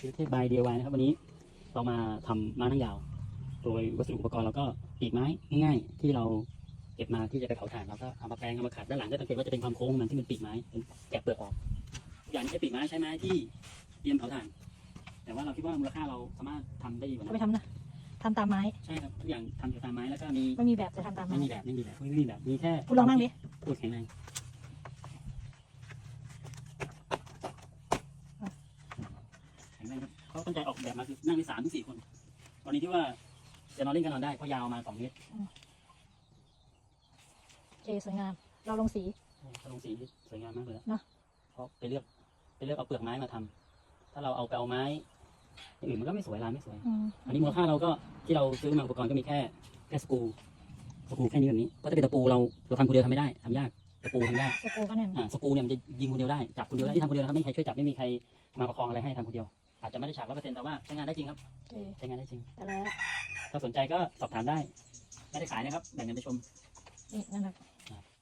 คือเทพบาย DIY นะครับวันนี้เรามาทำม้านั่งยาว โดยวัสดุอุปกรณ์เราก็ปีกไม้ง่ายๆที่เราเก็บมาที่จะไปเผาถ่านเราก็เอามาแปลงเอามาขัดด้านหลังก็สังเกตว่าจะเป็นความโค้งของมันที่เป็นปีกไม้เป็นแกะเปลือกออกทุกอย่างนี้ใช้ปีกไม้ใช้ไม้ที่เตรียมเผาถ่าน แต่ว่าเราคิดว่ามูลค่าเราสามารถทำได้ดีกว่าเอานั้ไปนทำนะทำตามไม้ใช่ครับทุกอย่างทำจากตามไม้แล้วก็มีไม่มีแบบจะทำตามไม้ไม่มีแบบไม่มีแบบไม่มีแบบมีแค่คุณลองนั่งดิพูดแข็งแรง แข็งแรงครับเขาตั้งใจออกแบบมาคือนั่งได้สามถึงสี่คนตอนนี้ที่ว่าจะนอนเล่นกันนอนได้เพราะยาวมาสองเมตรโอเคสวยงาม เราลงสีกระลงสีสวยงามมากเลยเนอะเพราะไปเลือกไปเลือกเอาเปลือกไม้มาทำถ้าเราเอาไปเอาไม้อย่างอื่นมันก็ไม่สวยลายไม่สวยอืมอันนี้มูลค่าเราก็ที่เราซื้อมาอุปกรณ์ก็มีแค่แค่สกรูสกรูแค่นี้แบบนี้เพราะถ้าเป็นตะปูเราเราทำคนเดียวทำไม่ได้ทำยากตะปูทำยากสกรูก็แน่นอ่าสกรูเนี่ยมันจะยิงคนเดียวได้จับคนเดียวได้ที่ทำคนเดียวนะครับไม่มีใครช่วยจับไม่มีใครมาประคองอะไรให้ทำคนเดียว อาจจะไม่ได้ฉากร้อยเปอร์เซ็นต์แต่ว่าใช้งานได้จริงครับโอเคใช้งานได้จริงแต่แล้วถ้าสนใจก็สอบถามได้ ไม่ได้ขายนะครับ แบ่งกันไปชม นี่นั่นแหละ